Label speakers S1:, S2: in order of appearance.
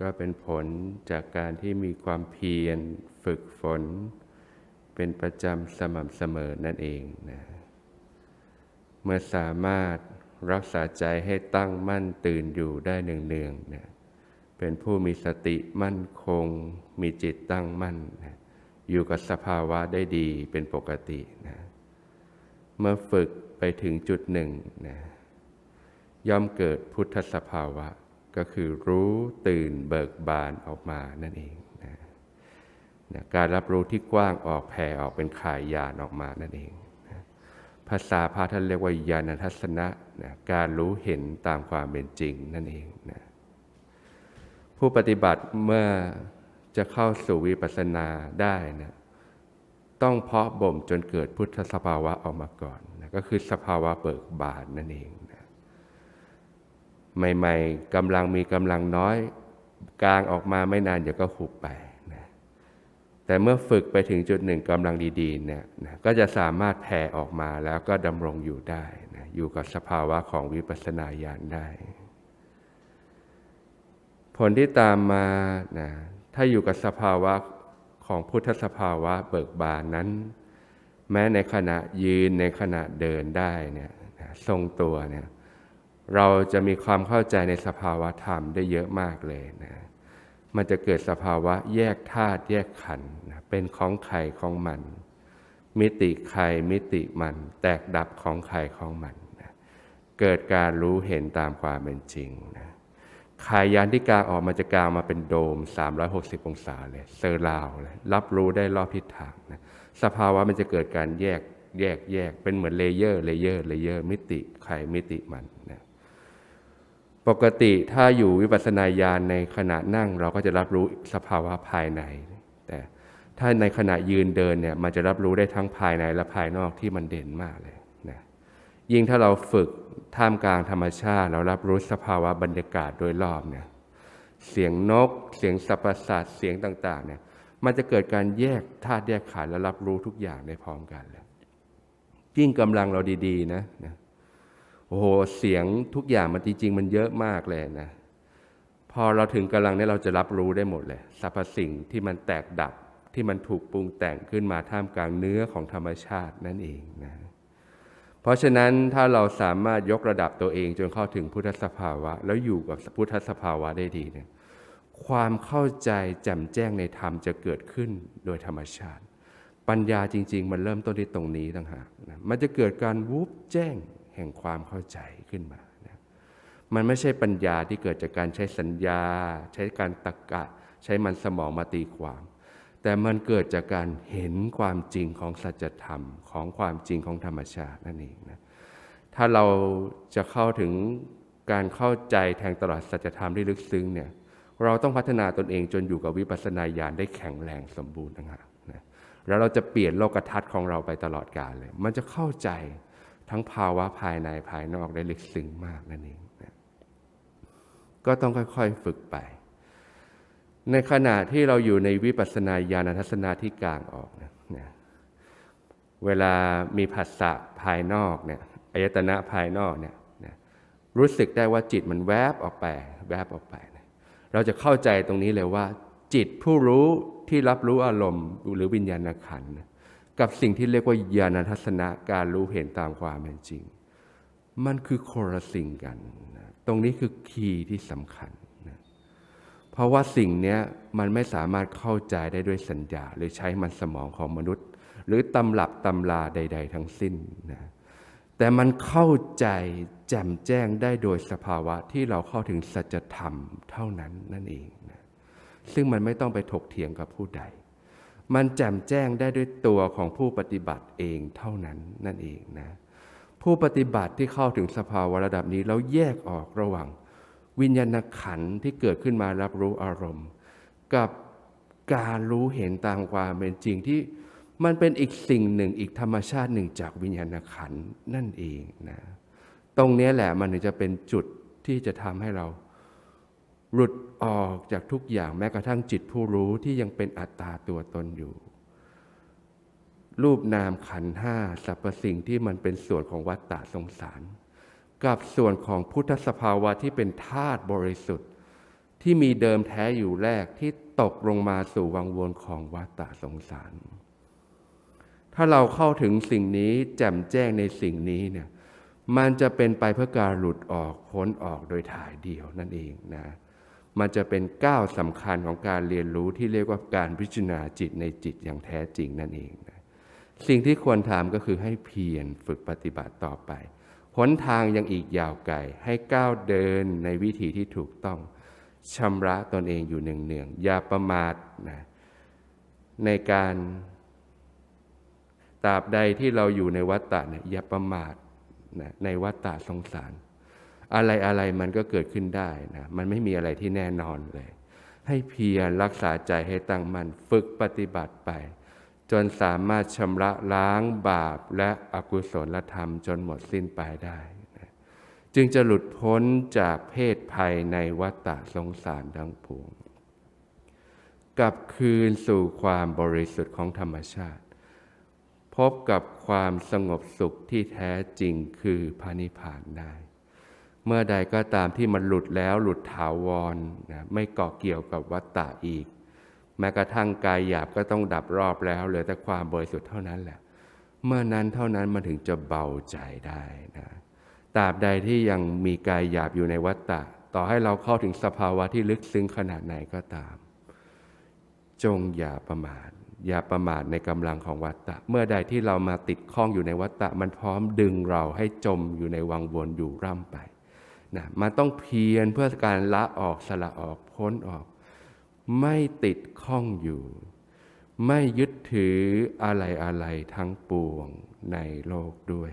S1: ก็เป็นผลจากการที่มีความเพียรฝึกฝน เป็นประจำสม่ำเสมอนั่นเองนะเมื่อสามารถรักษาใจให้ตั้งมั่นตื่นอยู่ได้เนืองๆนะเป็นผู้มีสติมั่นคง มีจิตตั้งมั่นนะอยู่กับสภาวะได้ดีเป็นปกตินะเมื่อฝึกไปถึงจุดหนึ่งนะย่อมเกิดพุทธสภาวะ ก็คือรู้ตื่นเบิกบานออกมานั่นเองนะนะการรับรู้ที่กว้างออกแผ่ออกเป็นขายญาณออกมานั่นเองนะภาษาพระท่านเรียกว่าญาณทัศนะนะการรู้เห็นตามความเป็นจริงนั่นเองนะผู้ปฏิบัติเมื่อจะเข้าสู่วิปัสสนาได้นะต้องเพาะบ่มจนเกิดพุทธสภาวะออกมาก่อนนะก็คือสภาวะเบิกบานนั่นเอง ใหม่ๆกำลังมีกำลังน้อย กลางออกมาไม่นานเดี๋ยวก็หุบไปนะแต่เมื่อฝึกไปถึงจุดหนึ่งกำลังดีๆเนี่ยนะก็จะสามารถแผ่ออกมาแล้วก็ดำรงอยู่ได้นะอยู่กับสภาวะของวิปัสสนาญาณได้ ผลที่ตามมานะถ้าอยู่กับสภาวะของพุทธสภาวะเบิกบานนั้น แม้ในขณะยืนในขณะเดินได้เนี่ยทรงตัวเนี่ย เราจะมีความเข้าใจในสภาวะธรรมได้เยอะมากเลยนะ มันจะเกิดสภาวะแยกธาตุแยกขันธ์นะเป็นของใครของมัน มิติใครมิติมัน แตกดับของใครของมันนะเกิดการรู้เห็นตามความเป็นจริงนะขายยานที่กางออกมาจะกลางมาเป็นโดม 360 องศาเลยเซอร์ราวเลยรับรู้ได้รอบทิศทางนะสภาวะมันจะเกิดการแยกแยกแยกเป็นเหมือนเลเยอร์เลเยอร์เลเยอร์มิติใครมิติมันนะ ปกติถ้าอยู่วิปัสสนาญาณในขณะนั่ง เราก็จะรับรู้สภาวะภายใน แต่ถ้าในขณะยืนเดินเนี่ยมันจะรับรู้ได้ทั้งภายในและภายนอกที่มันเด่นมากเลยนะยิ่งถ้าเราฝึกท่ามกลางธรรมชาติ เรารับรู้สภาวะบรรยากาศโดยรอบเนี่ยเสียงนก เสียงสัพพสัตเสียงต่างๆเนี่ยมันจะเกิดการแยกธาตุแยกขันธ์และรับรู้ทุกอย่างได้พร้อมกันเลยยิ่งกำลังเราดีๆนะนะ โอ้โหเสียงทุกอย่างมันจริงๆ มันเยอะมากเลยนะ พอเราถึงกำลังนี้เราจะรับรู้ได้หมดเลยสรรพสิ่งที่มันแตกดับที่มันถูกปรุงแต่งขึ้นมาท่ามกลางเนื้อของธรรมชาตินั่นเองนะเพราะฉะนั้นถ้าเราสามารถยกระดับตัวเองจนเข้าถึงพุทธสภาวะ แล้วอยู่กับพุทธสภาวะได้ดีเนี่ยความเข้าใจแจ่มแจ้งในธรรมจะเกิดขึ้นโดยธรรมชาติ ปัญญาจริง ๆ มันเริ่มต้นที่ตรงนี้ต่างหากนะมันจะเกิดการวูบแจ้ง ห่งความเข้าใจขึ้นมานะมันไม่ใช่ปัญญาที่เกิดจากการใช้สัญญา ใช้การตรกกะ ใช้มันสมองมาตีความ แต่มันเกิดจากการเห็นความจริงของสัจธรรมของความจริงของธรรมชาตินั่นเองนะถ้าเราจะเข้าถึงการเข้าใจแทงตลอดสัจธรรมที่ลึกซึ้งเนี่ยเราต้องพัฒนาตนเองจนอยู่กับวิปัสสนาญาณได้แข็งแรงสมบูรณ์ต่างหากนะแล้วเราจะเปลี่ยนโลกทัศน์ของเราไปตลอดกาลเลย มันจะเข้าใจ ทั้งภาวะภายในภายนอกได้ลึกซึ้งมากนั่นเองนะก็ต้องค่อยๆฝึกไป ในขณะที่เราอยู่ในวิปัสสนาญาณทัศนะที่กลางออกนะนะเวลามีผัสสะภายนอกเนี่ยอายตนะภายนอกเนี่ยนะรู้สึกได้ว่าจิตมันแวบออกไป แวบออกไปนะเราจะเข้าใจตรงนี้เลยว่า จิตผู้รู้ที่รับรู้อารมณ์หรือวิญญาณขันธ์นะ กับสิ่งที่เรียกว่าญาณทัศนะการรู้เห็นตามความเป็นจริง มันคือคนละสิ่งกันนะตรงนี้คือคีย์ที่สำคัญนะเพราะว่าสิ่งนี้มันไม่สามารถเข้าใจได้ด้วยสัญญา หรือใช้มันสมองของมนุษย์ หรือตำรับตำราใด ๆ ทั้งสิ้นนะแต่มันเข้าใจแจ่มแจ้งได้โดยสภาวะที่เราเข้าถึงสัจธรรมเท่านั้นนั่นเองนะซึ่งมันไม่ต้องไปถกเถียงกับผู้ใด มันแจ่มแจ้งได้ด้วยตัวของผู้ปฏิบัติเองเท่านั้นนั่นเองนะ ผู้ปฏิบัติที่เข้าถึงสภาวะระดับนี้แล้วแยกออกระหว่าง วิญญาณขันธ์ที่เกิดขึ้นมารับรู้อารมณ์ กับการรู้เห็นตามความเป็นจริงที่มันเป็นอีกสิ่งหนึ่งอีกธรรมชาติหนึ่งจากวิญญาณขันธ์นั่นเองนะ ตรงนี้แหละมันถึงจะเป็นจุดที่จะทำให้เรา หลุดออกจากทุกอย่างแม้กระทั่งจิตผู้รู้ที่ยังเป็นอัตตาตัวตนอยู่ รูปนามขันห้าสรรพสิ่งที่มันเป็นส่วนของวัฏฏะสงสาร กับส่วนของพุทธสภาวะที่เป็นธาตุบริสุทธิ์ ที่มีเดิมแท้อยู่แรกที่ตกลงมาสู่วังวนของวัฏฏะสงสาร ถ้าเราเข้าถึงสิ่งนี้แจ่มแจ้งในสิ่งนี้เนี่ยมันจะเป็นไปเพื่อการหลุดออกพ้นออกโดยถ่ายเดียวนั่นเองนะ มันจะเป็นก้าวสำคัญของการเรียนรู้ที่เรียกว่าการพิจารณาจิตในจิตอย่างแท้จริงนั่นเองนะสิ่งที่ควรทำก็คือให้เพียรฝึกปฏิบัติต่อไปหนทางยังอีกยาวไกลให้ก้าวเดินในวิธีที่ถูกต้องชำระตนเองอยู่เนืองๆอย่าประมาทนะในการตราบใดที่เราอยู่ในวัฏฏะเนี่ยอย่าประมาทนะในวัฏฏะสงสาร อะไรอะไรมันก็เกิดขึ้นได้นะมันไม่มีอะไรที่แน่นอนเลย ให้เพียรรักษาใจให้ตั้งมั่นฝึกปฏิบัติไป จนสามารถชำระล้างบาปและอกุศลธรรมจนหมดสิ้นไปได้นะจึงจะหลุดพ้นจากเพศภัยในวัฏฏสงสารทั้งปวงกลับคืนสู่ความบริสุทธิ์ของธรรมชาติ พบกับความสงบสุขที่แท้จริงคือพระนิพพานได้ เมื่อใดก็ตามที่มันหลุดแล้วหลุดถาวรนะไม่เกาะเกี่ยวกับวัฏฏะอีก แม้กระทั่งกายหยาบก็ต้องดับรอบแล้วเหลือแต่ความบริสุทธิ์เท่านั้นแหละ เมื่อนั้นเท่านั้นมันถึงจะเบาใจได้นะตราบใดที่ยังมีกายหยาบอยู่ในวัฏฏะต่อให้เราเข้าถึงสภาวะที่ลึกซึ้งขนาดไหนก็ตาม จงอย่าประมาทอย่าประมาทในกำลังของวัฏฏะเมื่อใดที่เรามาติดข้องอยู่ในวัฏฏะมันพร้อมดึงเราให้จมอยู่ในวังวนอยู่ร่ำไป นะมันต้องเพียรเพื่อการละออกสละออกพ้นออก ไม่ติดข้องอยู่ ไม่ยึดถืออะไรอะไรทั้งปวงในโลกด้วย